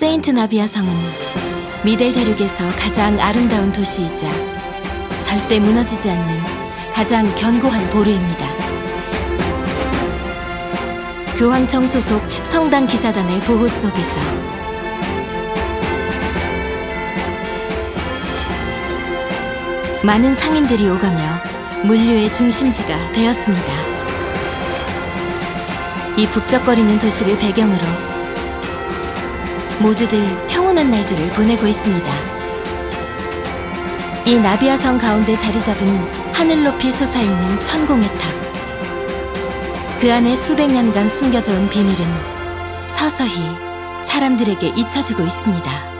세인트 나비아 성은 미델 대륙에서 가장 아름다운 도시이자 절대 무너지지 않는 가장 견고한 보루입니다. 교황청 소속 성당 기사단의 보호 속에서 많은 상인들이 오가며 물류의 중심지가 되었습니다. 이 북적거리는 도시를 배경으로 모두들 평온한 날들을 보내고 있습니다. 이 나비아성 가운데 자리 잡은 하늘 높이 솟아있는 천공의 탑. 그 안에 수백 년간 숨겨져 온 비밀은 서서히 사람들에게 잊혀지고 있습니다.